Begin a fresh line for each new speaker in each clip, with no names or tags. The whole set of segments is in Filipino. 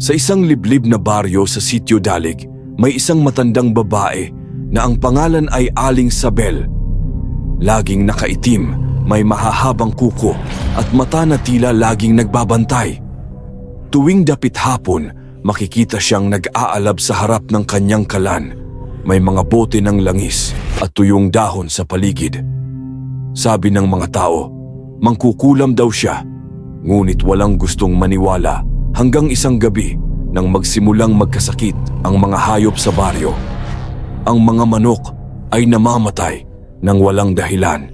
Sa isang liblib na baryo sa Sitio Dalig, may isang matandang babae na ang pangalan ay Aling Sabel. Laging nakaitim, may mahahabang kuko at mata na tila laging nagbabantay. Tuwing dapit hapon, makikita siyang nag-aalab sa harap ng kanyang kalan. May mga bote ng langis at tuyong dahon sa paligid. Sabi ng mga tao, mangkukulam daw siya. Ngunit walang gustong maniwala hanggang isang gabi nang magsimulang magkasakit ang mga hayop sa baryo. Ang mga manok ay namamatay ng walang dahilan.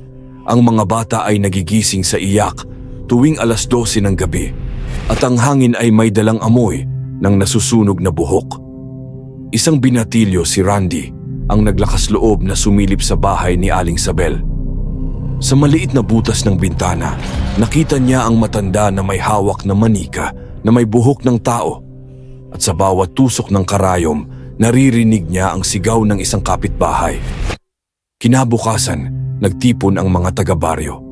Ang mga bata ay nagigising sa iyak tuwing alas 12 ng gabi at ang hangin ay may dalang amoy ng nasusunog na buhok. Isang binatilyo si Randy ang naglakas loob na sumilip sa bahay ni Aling Sabel. Sa maliit na butas ng bintana, nakita niya ang matanda na may hawak na manika na may buhok ng tao. At sa bawat tusok ng karayom, naririnig niya ang sigaw ng isang kapitbahay. Kinabukasan, nagtipon ang mga taga-baryo.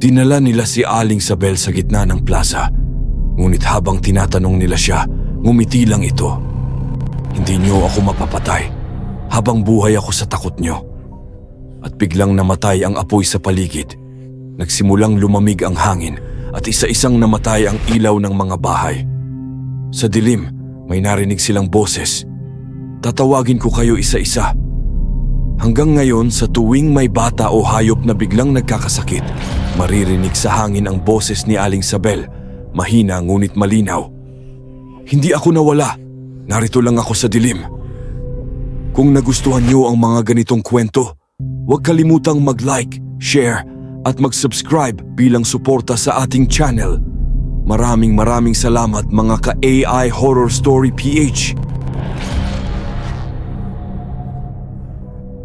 Dinala nila si Aling Sabel sa gitna ng plaza. Ngunit habang tinatanong nila siya, ngumiti lang ito. Hindi niyo ako mapapatay habang buhay ako sa takot niyo at biglang namatay ang apoy sa paligid. Nagsimulang lumamig ang hangin at isa-isang namatay ang ilaw ng mga bahay. Sa dilim, may narinig silang boses. Tatawagin ko kayo isa-isa. Hanggang ngayon, sa tuwing may bata o hayop na biglang nagkakasakit, maririnig sa hangin ang boses ni Aling Sabel, mahina ngunit malinaw. Hindi ako nawala. Narito lang ako sa dilim. Kung nagustuhan niyo ang mga ganitong kwento, Huwag kalimutang mag-like, share at mag-subscribe bilang suporta sa ating channel. Maraming maraming salamat mga ka-AI Horror Story PH.